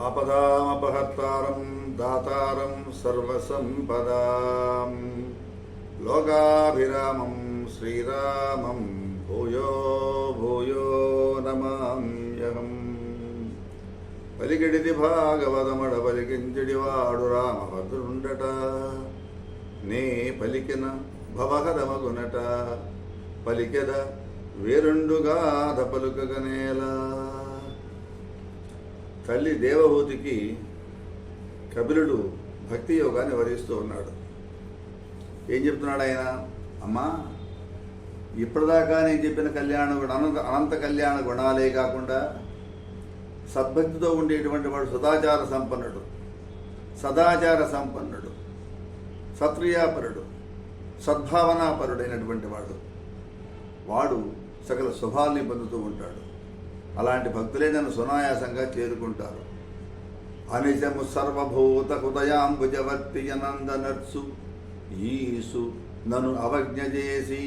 ఆపదామపహర్తారం దాతారం సర్వసంపదాం. లోకాభిరామం శ్రీరామం భూయో భూయో నమామ్యహం. పలికిడిది భాగవతమడ పలికించిడి వాడు రామభద్రుండట. నే పలికిన భవహరమగునట. పలికెద వేరుండుగాధ పలుకగనేలా. తల్లి దేవహూతికి కపిలుడు భక్తి యోగాన్ని వరిస్తూ ఉన్నాడు. ఏం చెప్తున్నాడు ఆయన? అమ్మా ఇప్పటిదాకా నేను చెప్పిన కళ్యాణ గుణ అనంత అనంత కళ్యాణ గుణాలే కాకుండా సద్భక్తితో ఉండేటువంటి వాడు సదాచార సంపన్నుడు సదాచార సంపన్నుడు సత్క్రియాపరుడు సద్భావనాపరుడైనటువంటి వాడు. వాడు సకల శుభాల్ని పొందుతూ ఉంటాడు. అలాంటి భక్తులే నన్ను సునాయాసంగా చేరుకుంటారు. అనిజము సర్వభూత హృదయాంబుజవర్తి అనందనర్సు ఈసు నన్ను అవజ్ఞ చేసి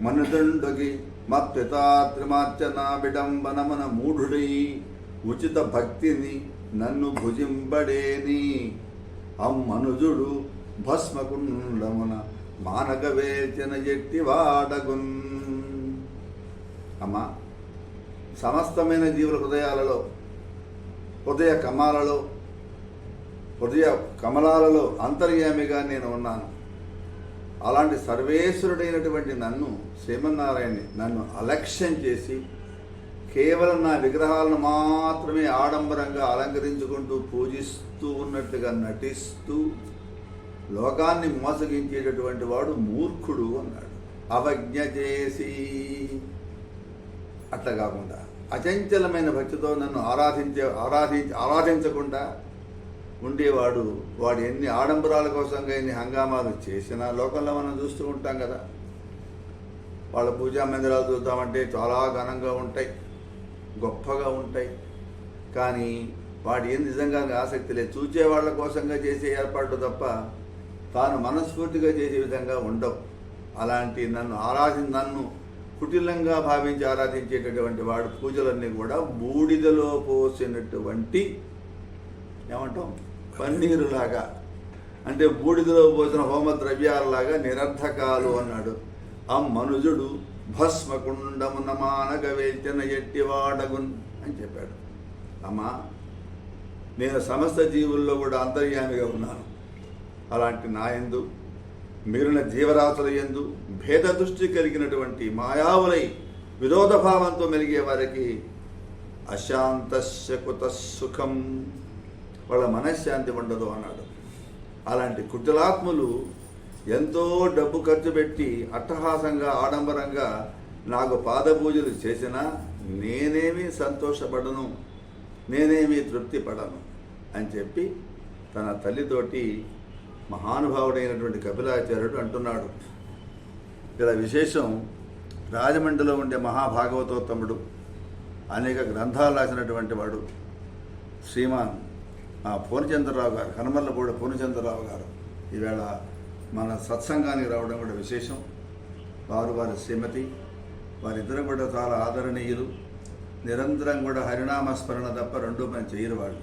మనుదండుకి మత్పితాత్రిమార్చన విడంబనమన మూఢుడై ఉచిత భక్తిని నన్ను భుజింబడేని. అమ్మనుజుడు భస్మకుండమున మానక వేచన ఎట్టి వాడగున్. అమ్మా సమస్తమైన జీవుల హృదయాలలో హృదయ కమాలలో హృదయ కమలాలలో అంతర్యామిగా నేను ఉన్నాను. అలాంటి సర్వేశ్వరుడైనటువంటి నన్ను శ్రీమన్నారాయణని నన్ను అలక్ష్యం చేసి కేవలం నా విగ్రహాలను మాత్రమే ఆడంబరంగా అలంకరించుకుంటూ పూజిస్తూ ఉన్నట్టుగా నటిస్తూ లోకాన్ని మోసగించేటటువంటి వాడు మూర్ఖుడు అన్నాడు. అవజ్ఞ చేసి. అట్లా కాకుండా అచంచలమైన భక్తితో నన్ను ఆరాధించే ఆరాధి ఆరాధించకుండా ఉండేవాడు. వాడు ఎన్ని ఆడంబరాల కోసంగా ఎన్ని హంగామాలు చేసినా లోకంలో మనం చూస్తూ ఉంటాం కదా. వాళ్ళ పూజా మందిరాలు చూద్దామంటే చాలా ఘనంగా ఉంటాయి గొప్పగా ఉంటాయి. కానీ వాడు ఏం నిజంగా ఆసక్తి లేదు. చూచే వాళ్ళ కోసంగా చేసే ఏర్పాటు తప్ప తాను మనస్ఫూర్తిగా చేసే విధంగా ఉండవు. అలాంటి నన్ను ఆరాధి నన్ను కుటిలంగా భావించి ఆరాధించేటటువంటి వాడు పూజలన్నీ కూడా బూడిదలో పోసినటువంటి ఏమంటాం? పన్నీరులాగా. అంటే బూడిదలో పోసిన హోమ ద్రవ్యాలలాగా నిరర్ధకాలు అన్నాడు. ఆ మనుజుడు భస్మకుండమున మానగ వేల్చిన ఎట్టివాడగున్ అని చెప్పాడు. అమ్మా నేను సమస్త జీవుల్లో కూడా అంతర్యామిగా ఉన్నాను. అలాంటి నాయందు మిగిలిన జీవరాశుల ఎందు భేద దృష్టి కలిగినటువంటి మాయావులై విరోధభావంతో మెలిగే వారికి అశాంతస్య సుఖం వాళ్ళ మనశ్శాంతి ఉండదు అన్నాడు. అలాంటి కుటిలాత్ములు ఎంతో డబ్బు ఖర్చు పెట్టి అట్టహాసంగా ఆడంబరంగా నాకు పాదపూజలు చేసినా నేనేమీ సంతోషపడను నేనేమీ తృప్తి పడను అని చెప్పి తన తల్లితోటి మహానుభావుడైనటువంటి కపిలాచార్యుడు అంటున్నాడు. ఇక్కడ విశేషం రాజమండ్రిలో ఉండే మహాభాగవతోత్తముడు అనేక గ్రంథాలు రాసినటువంటి వాడు శ్రీమాన్ ఆ పూర్ణచంద్రరావు గారు కనమల్లపూడి పూర్ణచంద్రరావు గారు. ఈవేళ మన సత్సంగానికి రావడం కూడా విశేషం. వారు వారి శ్రీమతి వారిద్దరు కూడా చాలా ఆదరణీయులు. నిరంతరం కూడా హరినామస్మరణ తప్ప రెండో పని చేయరు వాళ్ళు.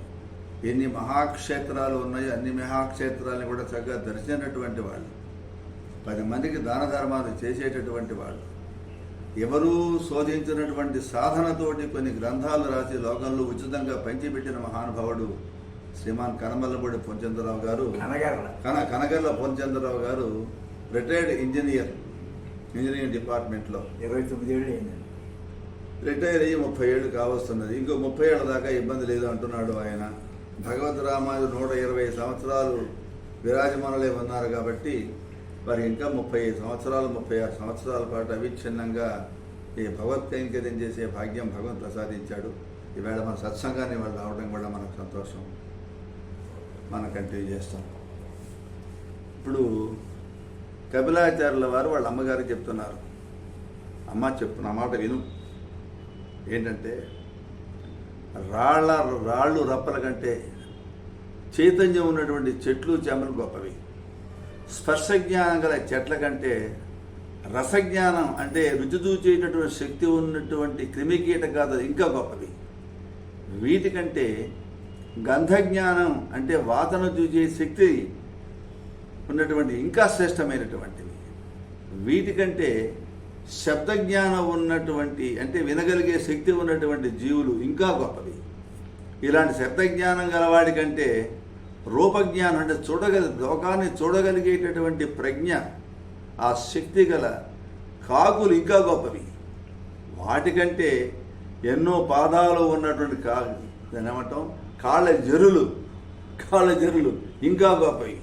ఎన్ని మహాక్షేత్రాలు ఉన్నాయో అన్ని మహాక్షేత్రాలను కూడా చక్కగా దర్శించినటువంటి వాళ్ళు. పది మందికి దాన ధర్మాలు చేసేటటువంటి వాళ్ళు. ఎవరూ శోధించినటువంటి సాధనతోటి కొన్ని గ్రంథాలు రాసి లోకంలో ఉచితంగా పంచిపెట్టిన మహానుభావుడు శ్రీమాన్ కనమల్లపూడి పొంచంద్రరావు గారు. కన కనగర్ల పొంచంద్రరావు గారు రిటైర్డ్ ఇంజనీర్ ఇంజనీరింగ్ డిపార్ట్మెంట్లో ఇరవై తొమ్మిది ఏళ్ళు అయిందండి రిటైర్ అయ్యి ముప్పై ఏళ్ళు కావస్తున్నది. ఇంకో ముప్పై ఏళ్ళ దాకా ఇబ్బంది లేదు అంటున్నాడు ఆయన. భగవద్ రామాయణ నూట ఇరవై సంవత్సరాలు విరాజమానులే ఉన్నారు కాబట్టి వారికి ఇంకా ముప్పై ఐదు సంవత్సరాలు ముప్పై ఆరు సంవత్సరాల పాటు అవిచ్ఛిన్నంగా ఈ భగవత్ కైంకర్యం చేసే భాగ్యం భగవంత్ ప్రసాదించాడు. ఈవేళ మన సత్సంగాన్ని వాళ్ళు రావడం కూడా మనకు సంతోషం. మనం కంటిన్యూ చేస్తాం. ఇప్పుడు కపిలాచార్యుల వారు వాళ్ళ అమ్మగారికి చెప్తున్నారు. అమ్మ చెప్పు నా మాట విను. ఏంటంటే రాళ్ళ రాళ్ళు రప్పల కంటే చైతన్యం ఉన్నటువంటి చెట్లు చేమలు గొప్పవి. స్పర్శ జ్ఞానం గల చెట్ల కంటే రసజ్ఞానం అంటే రుచి చూచేటటువంటి శక్తి ఉన్నటువంటి క్రిమికీటకాదులు ఇంకా గొప్పది. వీటికంటే గంధజ్ఞానం అంటే వాతను చూచే శక్తి ఉన్నటువంటి ఇంకా శ్రేష్టమైనటువంటివి వీటికంటే శబ్దజ్ఞానం ఉన్నటువంటి అంటే వినగలిగే శక్తి ఉన్నటువంటి జీవులు ఇంకా గొప్పవి ఇలాంటి శబ్దజ్ఞానం గలవాడి కంటే రూపజ్ఞానం అంటే చూడగలి లోకాన్ని చూడగలిగేటటువంటి ప్రజ్ఞ ఆ శక్తి గల కాకులు ఇంకా గొప్పవి. వాటికంటే ఎన్నో పాదాలు ఉన్నటువంటి కా దాన్ని ఏమంటాం? కాళ్ళ జరులు కాళ్ళ జరులు ఇంకా గొప్పవి.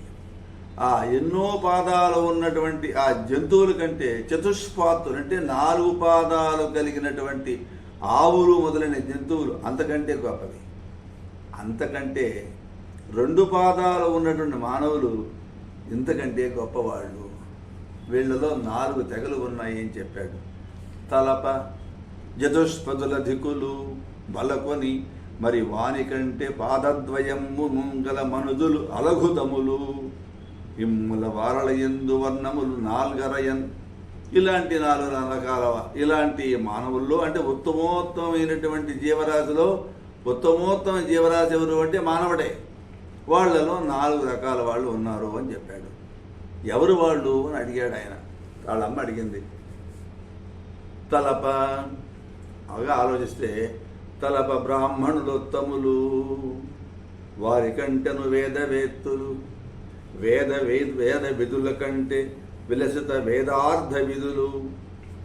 ఆ ఎన్నో పాదాలు ఉన్నటువంటి ఆ జంతువుల కంటే చతుష్పాతులు అంటే నాలుగు పాదాలు కలిగినటువంటి ఆవులు మొదలైన జంతువులు అంతకంటే గొప్పవి. అంతకంటే రెండు పాదాలు ఉన్నటువంటి మానవులు ఇంతకంటే గొప్పవాళ్ళు. వీళ్ళలో నాలుగు తెగలు ఉన్నాయి అని చెప్పాడు. తలప జతుష్పదుల దిక్కులు బలకొని మరి వాని కంటే పాదద్వయము ముంగల మనుజులు అలఘుతములు. ఇమ్ముల వారల ఎందు వర్ణములు నాల్గరయన్. ఇలాంటి నాలుగు రకాల ఇలాంటి మానవుల్లో అంటే ఉత్తమోత్తమైనటువంటి జీవరాశిలో ఉత్తమోత్తమ జీవరాశి ఎవరు అంటే మానవుడే. వాళ్ళలో నాలుగు రకాల వాళ్ళు ఉన్నారు అని చెప్పాడు. ఎవరు వాళ్ళు అని అడిగాడు ఆయన. వాళ్ళమ్మ అడిగింది. తలప అవగా ఆలోచిస్తే తలప బ్రాహ్మణులోత్తములు వారి కంటెను వేదవేత్తులు వేద వేద వేద విధుల కంటే విలసిత వేదార్థ విధులు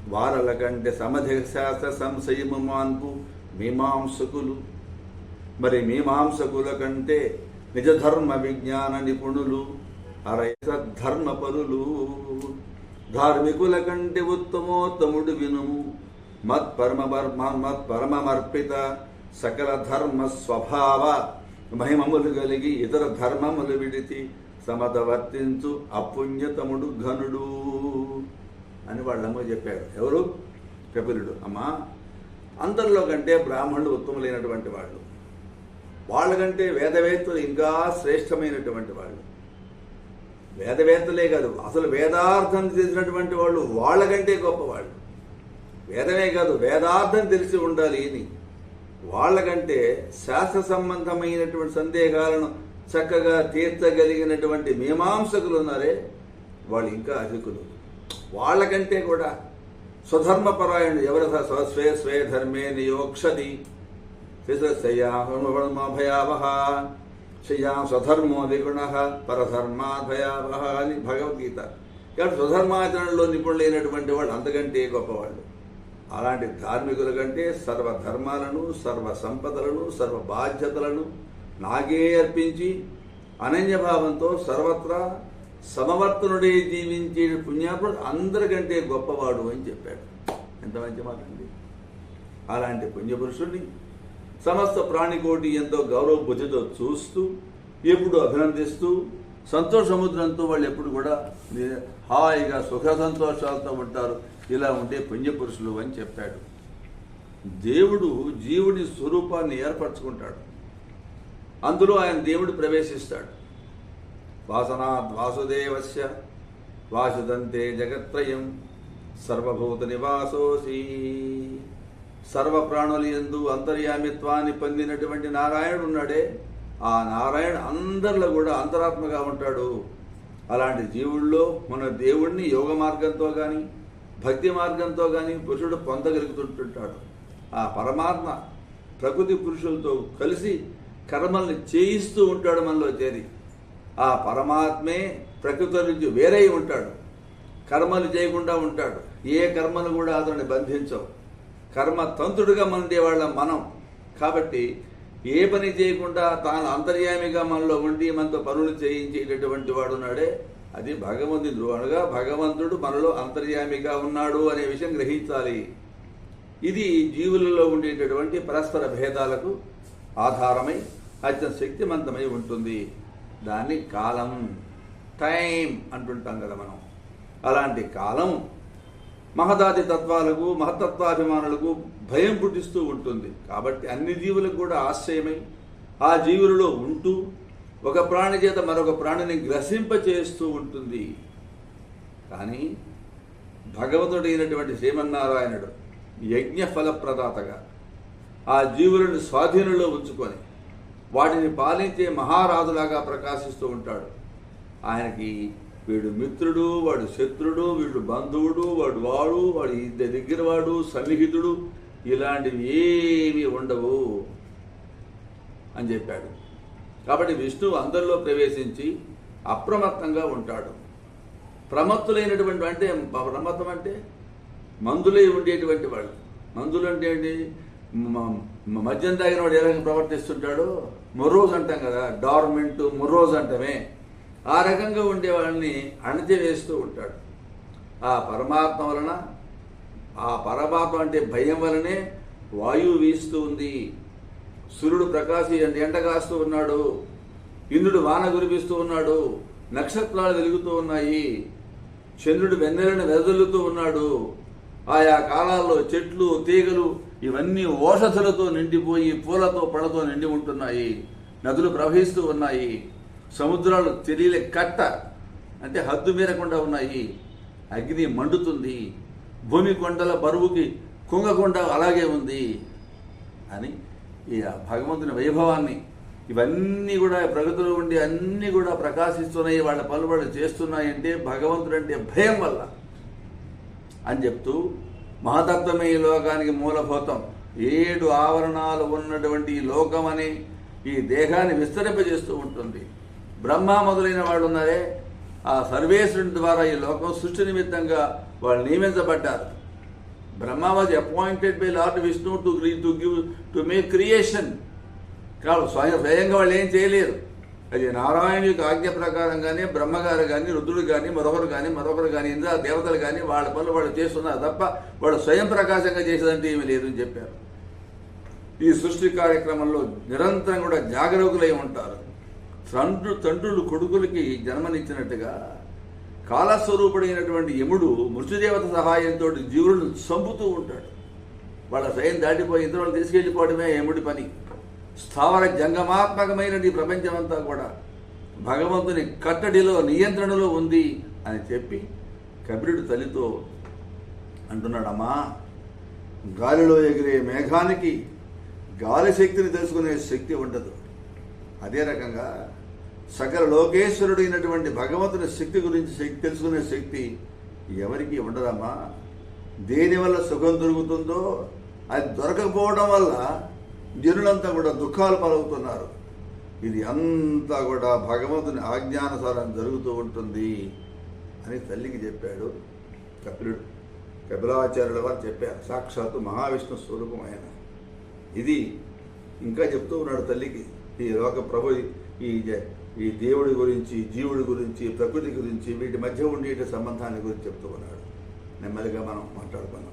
వారల కంటే సమధిక శాస్త్ర సంశయము మాన్పు మీమాంసకులు. మరి మీమాంసకుల కంటే నిజ ధర్మ విజ్ఞాన నిపుణులు అరైత ధర్మ పరులు ధార్మికుల కంటే ఉత్తమోత్తముడు వినుము మత్ పరమ మత్ పరమమర్పిత సకల ధర్మ స్వభావ మహిమములు కలిగి ఇతర ధర్మములు విడిచి సమత వర్తించు అపుణ్యతముడు ఘనుడు అని వాళ్ళమ్మ చెప్పాడు ఎవరు? కపిలుడు అమ్మా అందరిలో కంటే బ్రాహ్మణుడు ఉత్తములైనటువంటి వాళ్ళు. వాళ్ళకంటే వేదవేత్తలు ఇంకా శ్రేష్టమైనటువంటి వాళ్ళు. వేదవేత్తలే కాదు అసలు వేదార్థం తెలిసినటువంటి వాళ్ళు వాళ్ళకంటే గొప్పవాళ్ళు. వేదమే కాదు వేదార్థం తెలిసి ఉండాలి అని. వాళ్ళకంటే శాస్త్ర సంబంధమైనటువంటి సందేహాలను చక్కగా తీర్చగలిగినటువంటి మీమాంసకులు ఉన్నారే వాళ్ళు ఇంకా అధికులు. వాళ్ళకంటే కూడా స్వధర్మపరాయణుడు ఎవరు? స్వస్వే స్వే ధర్మే నియోక్షది భయావహ శయ్యాం స్వధర్మో విగుణ పరధర్మాభయావహ అని భగవద్గీత. కాబట్టి స్వధర్మాచరణలో నిపుణులైనటువంటి వాళ్ళు అంతకంటే గొప్పవాళ్ళు. అలాంటి ధార్మికుల కంటే సర్వ ధర్మాలను సర్వ సంపదలను సర్వ బాధ్యతలను నాగే అర్పించి అనన్యభావంతో సర్వత్రా సమవర్తనుడే జీవించే పుణ్యాత్ముడు అందరికంటే గొప్పవాడు అని చెప్పాడు. ఎంత మంచి మాట అండి. అలాంటి పుణ్యపురుషుడిని సమస్త ప్రాణికోటి ఎంతో గౌరవ భుజతో చూస్తూ ఎప్పుడు అభినందిస్తూ సంతోష సముద్రంతో వాళ్ళు ఎప్పుడు కూడా హాయిగా సుఖ సంతోషాలతో ఉంటారు. ఇలా ఉంటే పుణ్యపురుషులు అని చెప్పాడు. దేవుడు జీవుడి స్వరూపాన్ని ఏర్పరచుకుంటాడు. అందులో ఆయన దేవుడు ప్రవేశిస్తాడు. వాసనాద్ వాసుదేవస్య వాసుదంతే జగత్రయం సర్వభూత నివాసోసి. సర్వ ప్రాణులు ఎందు అంతర్యామిత్వాన్ని పొందినటువంటి నారాయణుడు ఉన్నాడే ఆ నారాయణ అందరిలో కూడా అంతరాత్మగా ఉంటాడు. అలాంటి జీవుల్లో మన దేవుణ్ణి యోగ మార్గంతో కానీ భక్తి మార్గంతో కానీ పురుషుడు పొందగలుగుతుంటుంటాడు. ఆ పరమాత్మ ప్రకృతి పురుషులతో కలిసి కర్మల్ని చేయిస్తూ ఉంటాడు మనలో చేరి. ఆ పరమాత్మే ప్రకృతి నుంచి వేరై ఉంటాడు. కర్మలు చేయకుండా ఉంటాడు. ఏ కర్మలు కూడా అతన్ని బంధించవు. కర్మ తంతుడుగా ఉండేవాళ్ళం మనం. కాబట్టి ఏ పని చేయకుండా తాను అంతర్యామిగా మనలో ఉండి మనతో పనులు చేయించేటటువంటి వాడు ఉన్నాడే అది భగవంతుడి ద్రోణుగా భగవంతుడు మనలో అంతర్యామిగా ఉన్నాడు అనే విషయం గ్రహించాలి. ఇది జీవులలో ఉండేటటువంటి పరస్పర భేదాలకు ఆధారమై అత్యంత శక్తివంతమై ఉంటుంది. దాన్ని కాలం టైం అంటుంటాం కదా మనం. అలాంటి కాలం మహదాది తత్వాలకు మహతత్వాభిమానులకు భయం పుట్టిస్తూ ఉంటుంది. కాబట్టి అన్ని జీవులకు కూడా ఆశ్రయమై ఆ జీవులలో ఉంటూ ఒక ప్రాణి చేత మరొక ప్రాణిని గ్రసింపచేస్తూ ఉంటుంది. కానీ భగవంతుడైనటువంటి శ్రీమన్నారాయణుడు యజ్ఞ ఫలప్రదాతగా ఆ జీవులను స్వాధీనంలో ఉంచుకొని వాటిని పాలించే మహారాజులాగా ప్రకాశిస్తూ ఉంటాడు. ఆయనకి వీడు మిత్రుడు వాడు శత్రుడు వీడు బంధువుడు వాడు వాడు వాడు ఇద్దరి దగ్గర వాడు సన్నిహితుడు. ఇలాంటివి ఏమీ ఉండవు అని చెప్పాడు. కాబట్టి విష్ణువు అందరిలో ప్రవేశించి అప్రమత్తంగా ఉంటాడు. ప్రమత్తులైనటువంటి అంటే ప్రమత్తం అంటే మందులై ఉండేటువంటి వాళ్ళు. మందులు అంటే ఏంటి? మ- మద్యం తాగిన వాడు ఏ రకంగా ప్రవర్తిస్తుంటాడో? మొర్రోజ్ అంటాం కదా డార్మెంట్ మొర్రోజ్ అంటమే. ఆ రకంగా ఉండే వాళ్ళని అణచివేస్తూ ఉంటాడు. ఆ పరమాత్మ వలన ఆ పరమాత్మ అంటే భయం వలనే వాయువు వీస్తూ ఉంది. సూర్యుడు ప్రకాశి ఎండ కాస్తూ ఉన్నాడు. ఇంద్రుడు వాన కురిపిస్తూ ఉన్నాడు. నక్షత్రాలు వెలుగుతూ ఉన్నాయి. చంద్రుడు వెన్నెలను వెదజల్లుతూ ఉన్నాడు. ఆయా కాలాల్లో చెట్లు తీగలు ఇవన్నీ ఓషధులతో నిండిపోయి పూలతో పళ్ళతో నిండి ఉంటున్నాయి. నదులు ప్రవహిస్తూ ఉన్నాయి. సముద్రాలు తెలియలే కట్ట. అంటే హద్దు మీరకుండా ఉన్నాయి. అగ్ని మండుతుంది. భూమి కొండల బరువుకి కుంగకుండా అలాగే ఉంది అని ఈ భగవంతుని వైభవాన్ని ఇవన్నీ కూడా ప్రగతిలో ఉండి అన్నీ కూడా ప్రకాశిస్తున్నాయి వాళ్ళ పనులు వాళ్ళు చేస్తున్నాయంటే భగవంతుడు అంటే భయం వల్ల అని చెప్తూ మహతత్వమే ఈ లోకానికి మూలభూతం. ఏడు ఆవరణాలు ఉన్నటువంటి ఈ లోకం అనే ఈ దేహాన్ని విస్తరింపజేస్తూ ఉంటుంది. బ్రహ్మ మొదలైన వాళ్ళు ఉన్నారే ఆ సర్వేశ్వరుని ద్వారా ఈ లోకం సృష్టి నిమిత్తంగా వాళ్ళు నియమించబడ్డారు. Brahma was appointed by lord Vishnu to to give to make creation కాదు స్వయం స్వయంగా వాళ్ళు ఏం చేయలేరు. అది నారాయణ యొక్క ఆజ్ఞ ప్రకారంగానే బ్రహ్మగారు కానీ రుద్రుడు కానీ మరొకరు కానీ మరొకరు కానీ ఇంద్ర దేవతలు కానీ వాళ్ళ పనులు వాళ్ళు చేస్తున్నారు తప్ప వాళ్ళు స్వయం ప్రకాశంగా చేసేదంటే ఏమీ లేదు అని చెప్పారు. ఈ సృష్టి కార్యక్రమంలో నిరంతరం కూడా జాగరూకులై ఉంటారు. తండ్రు తండ్రులు కొడుకులకి జన్మనిచ్చినట్టుగా కాలస్వరూపుడైనటువంటి యముడు మృత్యుదేవత సహాయంతో జీవులను చంపుతూ ఉంటాడు. వాళ్ళ స్వయం దాటిపోయి ఇంద్రులను తీసుకెళ్ళిపోవడమే యముడి పని. స్థావర జంగమాత్మకమైన ఈ ప్రపంచమంతా కూడా. భగవంతుని కట్టడిలో నియంత్రణలో ఉంది అని చెప్పి కబిరుడు తల్లితో అంటున్నాడమ్మా గాలిలో ఎగిరే మేఘానికి గాలి శక్తిని తెలుసుకునే శక్తి ఉండదు. అదే రకంగా సకల లోకేశ్వరుడైనటువంటి భగవంతుని శక్తి గురించి శక్తి తెలుసుకునే శక్తి ఎవరికి ఉండదమ్మా. దేనివల్ల సుఖం దొరుకుతుందో అది దొరకకపోవడం వల్ల జనులంతా కూడా దుఃఖాలు పాలవుతున్నారు. ఇది అంతా కూడా భగవంతుని ఆజ్ఞానుసారం జరుగుతూ ఉంటుంది అని తల్లికి చెప్పాడు కపిలుడు. కపిలాచార్యుల వారు చెప్పారు. సాక్షాత్తు మహావిష్ణు స్వరూపం ఆయన. ఇది ఇంకా చెప్తూ ఉన్నాడు తల్లికి. ఈ లోక ప్రభు ఈ ఈ దేవుడి గురించి జీవుడి గురించి ప్రకృతి గురించి వీటి మధ్య ఉండే సంబంధాన్ని గురించి చెప్తూ ఉన్నాడు. నెమ్మదిగా మనం మాట్లాడుకున్నాం